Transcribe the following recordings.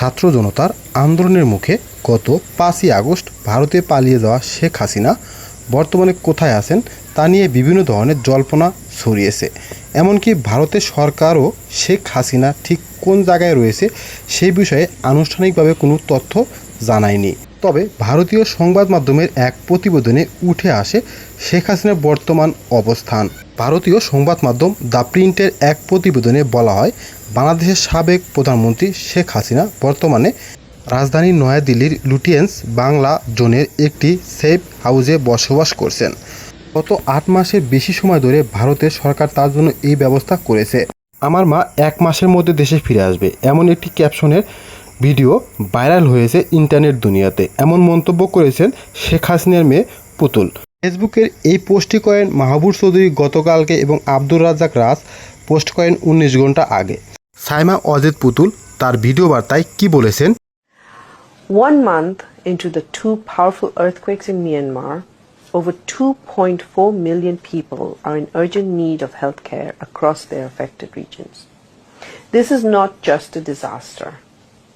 ছাত্র জনতার আন্দোলনের মুখে গত পাঁচই আগস্ট ভারতে পালিয়ে যাওয়া শেখ হাসিনা বর্তমানে কোথায় আছেন তা নিয়ে বিভিন্ন ধরনের জল্পনা ছড়িয়েছে। এমনকি ভারতের সরকারও শেখ হাসিনা ঠিক কোন জায়গায় রয়েছে সেই বিষয়ে আনুষ্ঠানিকভাবে কোনো তথ্য জানায়নি। তবে ভারতীয় সংবাদ মাধ্যমের এক প্রতিবেদনে উঠে আসে শেখ হাসিনার বর্তমান অবস্থান। ভারতীয় সংবাদ মাধ্যম দ্য প্রিন্টের এক প্রতিবেদনে বলা হয় বাংলাদেশের সাবেক প্রধানমন্ত্রী শেখ হাসিনা বর্তমানে রাজধানী নয়াদিল্লির লুটিয়েন্স বাংলা জোনের একটি সেফ হাউসে বসবাস করছেন। গত আট মাসের বেশি সময় ধরে ভারতের সরকার তার জন্য এই ব্যবস্থা করেছে। আমার মা এক মাসের মধ্যে দেশে ফিরে আসবে, এমন একটি ক্যাপশনের ভিডিও ভাইরাল হয়েছে ইন্টারনেট দুনিয়াতে, এমন মন্তব্য করেছেন শেখ হাসিনার মেয়ে পুতুল। ফেসবুকের এই পোস্টটি করেন মাহবুব চৌধুরী গতকালকে এবং আব্দুর রাজ্জাক রাজ, পোস্ট করেন উনিশ ঘণ্টা আগে। সাইমা অজিত পুতুল তার ভিডিও বার্তায় কি বলেছেন One month into the two powerful earthquakes in Myanmar, over 2.4 million people are in urgent need of health care across their affected regions. This is not just a disaster.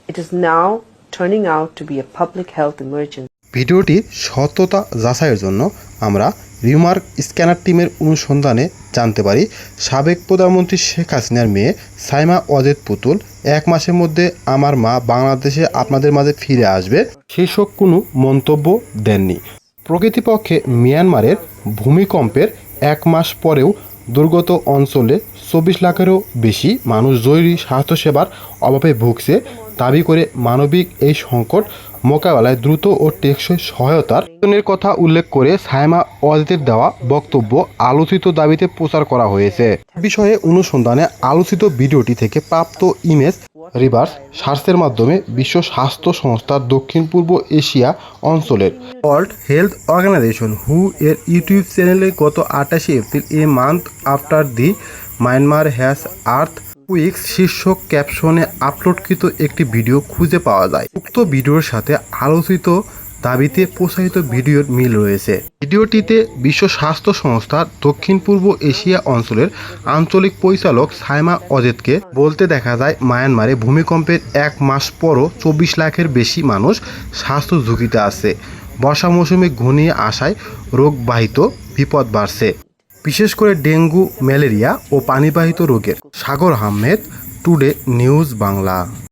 It is now turning out to be a public health emergency. ভিডিওটির সত্যতা যাচাইয়ের জন্য আমরা remark scanner টিমের অনুসন্ধানে জানতে পারি, সাবেক প্রধানমন্ত্রী শেখ হাসিনার মেয়ে সাইমা অজেদ পুতুল এক মাসের মধ্যে আমার মা বাংলাদেশে আপনাদের মাঝে ফিরে আসবে শীর্ষক কোনো মন্তব্য দেননি। প্রকৃতিপক্ষে মিয়ানমারের ভূমিকম্পের এক মাস পরেও দুর্গত অঞ্চলে চব্বিশ লাখেরও বেশি মানুষ জরুরি স্বাস্থ্যসেবার অভাবে ভুগছে দাবি করে মানবিক এই সংকট মোকাবেলায় দ্রুত ও টেকসই সহায়তার কথা উল্লেখ করে সাইমা ওয়াজদের দেওয়া বক্তব্য আলোচিত দাবিতে প্রচার করা হয়েছে। বিষয়ে অনুসন্ধানে আলোচিত ভিডিওটি থেকে প্রাপ্ত ইমেজ রিভার্স সার্চের মাধ্যমে বিশ্ব স্বাস্থ্য সংস্থার দক্ষিণ পূর্ব এশিয়া অঞ্চলের ওয়ার্ল্ড হেলথ অর্গানাইজেশন, হু এর ইউটিউব চ্যানেলে গত আটাশে April a month after the Myanmar has earthquakes শীর্ষক ক্যাপশনে আপলোডকৃত একটি ভিডিও খুঁজে পাওয়া যায়। উক্ত ভিডিওর সাথে আলোচিত দাবিতে প্রসারিত ভিডিওর মিল রয়েছে। ভিডিওটিতে বিশ্ব স্বাস্থ্য সংস্থার দক্ষিণ পূর্ব এশিয়া অঞ্চলের আঞ্চলিক পরিচালক সাইমা অজেদকে বলতে দেখা যায়, মায়ানমারে ভূমিকম্পের এক মাস পরও চব্বিশ লাখের বেশি মানুষ স্বাস্থ্য ঝুঁকিতে আছে। বর্ষা মৌসুমে ঘনিয়ে আসায় রোগবাহিত বিপদ বাড়ছে। বিশেষ করে ডেঙ্গু ম্যালেরিয়া ও পানিবাহিত রোগের। Sagar Ahmed today news Bangla